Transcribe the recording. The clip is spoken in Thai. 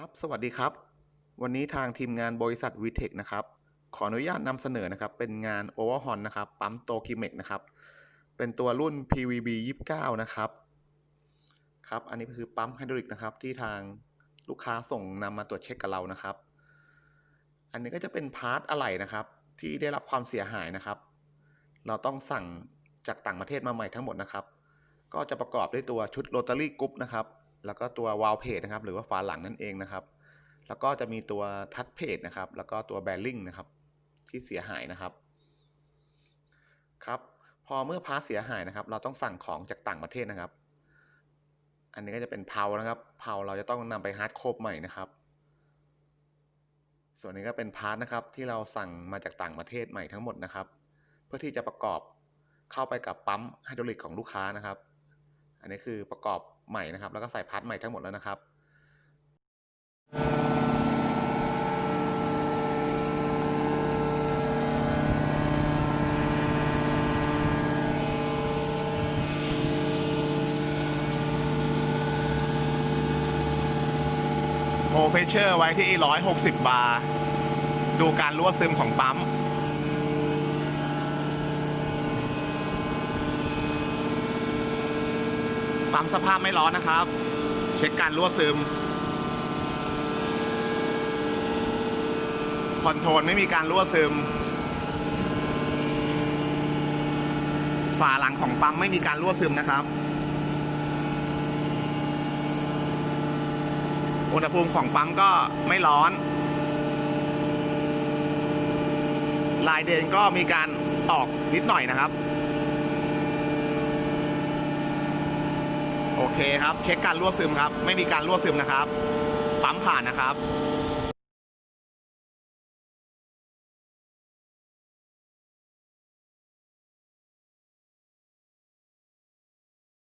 ครับ สวัสดีครับ วันนี้ทางทีมงานบริษัทวีเทคนะครับ ขออนุญาตนำเสนอนะครับ เป็นงานโอเวอร์ฮอนนะครับ ปั๊มโตกิเมกนะครับ เป็นตัวรุ่น PVB 29 นะครับ ครับ อันนี้คือปั๊มไฮดรอลิกนะครับ ที่ทางลูกค้าส่งนำมาตรวจเช็คกับเรานะครับ อันนี้ก็จะเป็นพาร์ทอะไหล่นะครับ ที่ได้รับความเสียหายนะครับ เราต้องสั่งจากต่างประเทศมาใหม่ทั้งหมดนะครับ ก็จะประกอบด้วยตัวชุดโรตารี่กรุ๊ปนะครับ แล้วก็ตัววาลเพจนะครับ หรือว่าฝาหลังนั่นเองนะครับ แล้วก็จะมีตัวทัชเพจนะครับ แล้วก็ตัวแบริ่งนะครับ ที่เสียหายนะครับ ครับ พอเมื่อพาร์ทเสียหายนะครับ เราต้องสั่งของจากต่างประเทศนะครับ อันนี้ก็จะเป็นเพานะครับ เพาเราจะต้องนำไปฮาร์ดโคบใหม่นะครับ ส่วนนี้ก็เป็นพาร์ทนะครับ ที่เราสั่งมาจากต่างประเทศใหม่ทั้งหมดนะครับ เพื่อที่จะประกอบเข้าไปกับปั๊มไฮดรอลิกของลูกค้านะครับ อันนี้คือประกอบใหม่นะครับ แล้วก็ใส่พาร์ทใหม่ทั้งหมดแล้วนะครับโอเพเชอร์ไว้ที่ 160 บาร์ ดูการรั่วซึมของปั๊ม ปั๊มสภาพไม่ร้อนนะครับ เช็คการรั่วซึม คอนโทรลไม่มีการรั่วซึม ฝาหลังของปั๊มไม่มีการรั่วซึมนะครับอุณหภูมิของปั๊มก็ไม่ร้อน ลายเดนก็มีการออกนิดหน่อยนะครับ โอ เคครับ เช็คการรั่วซึมครับ ไม่มีการรั่วซึมนะครับ ปั๊มผ่านนะครับ